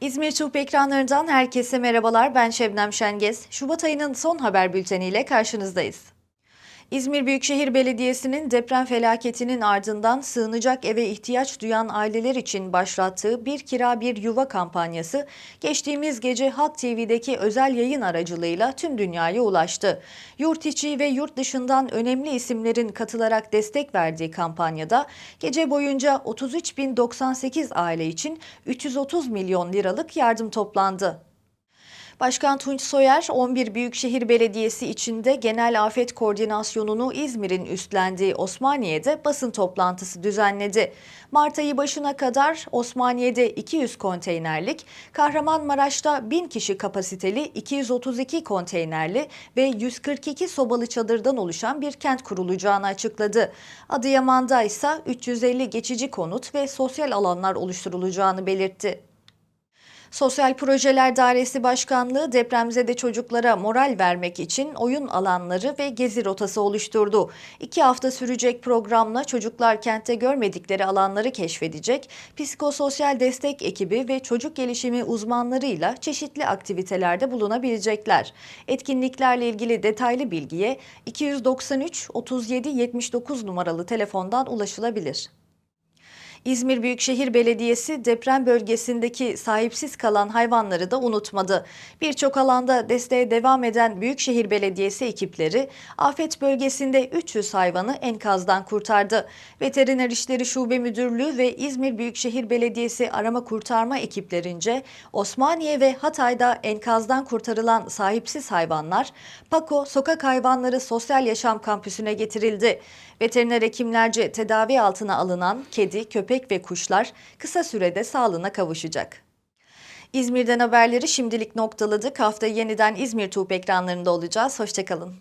İzmir Çubuk ekranlarından herkese merhabalar. Ben Şebnem Şengez. Şubat ayının son haber bülteniyle karşınızdayız. İzmir Büyükşehir Belediyesi'nin deprem felaketinin ardından sığınacak eve ihtiyaç duyan aileler için başlattığı Bir Kira Bir Yuva kampanyası geçtiğimiz gece Halk TV'deki özel yayın aracılığıyla tüm dünyaya ulaştı. Yurt içi ve yurt dışından önemli isimlerin katılarak destek verdiği kampanyada gece boyunca 33.098 aile için 330 milyon liralık yardım toplandı. Başkan Tunç Soyer, 11 Büyükşehir Belediyesi içinde genel afet koordinasyonunu İzmir'in üstlendiği Osmaniye'de basın toplantısı düzenledi. Mart ayı başına kadar Osmaniye'de 200 konteynerlik, Kahramanmaraş'ta 1000 kişi kapasiteli 232 konteynerli ve 142 sobalı çadırdan oluşan bir kent kurulacağını açıkladı. Adıyaman'da ise 350 geçici konut ve sosyal alanlar oluşturulacağını belirtti. Sosyal Projeler Dairesi Başkanlığı depremzede çocuklara moral vermek için oyun alanları ve gezi rotası oluşturdu. İki hafta sürecek programla çocuklar kentte görmedikleri alanları keşfedecek, psikososyal destek ekibi ve çocuk gelişimi uzmanlarıyla çeşitli aktivitelerde bulunabilecekler. Etkinliklerle ilgili detaylı bilgiye 293 37 79 numaralı telefondan ulaşılabilir. İzmir Büyükşehir Belediyesi deprem bölgesindeki sahipsiz kalan hayvanları da unutmadı. Birçok alanda desteğe devam eden Büyükşehir Belediyesi ekipleri afet bölgesinde 300 hayvanı enkazdan kurtardı. Veteriner İşleri Şube Müdürlüğü ve İzmir Büyükşehir Belediyesi arama kurtarma ekiplerince Osmaniye ve Hatay'da enkazdan kurtarılan sahipsiz hayvanlar Pako Sokak Hayvanları Sosyal Yaşam Kampüsü'ne getirildi. Veteriner hekimlerce tedavi altına alınan kedi, köpek ve kuşlar kısa sürede sağlığına kavuşacak. İzmir'den haberleri şimdilik noktaladık. Haftaya yeniden İzmir Tuğ ekranlarında olacağız. Hoşçakalın.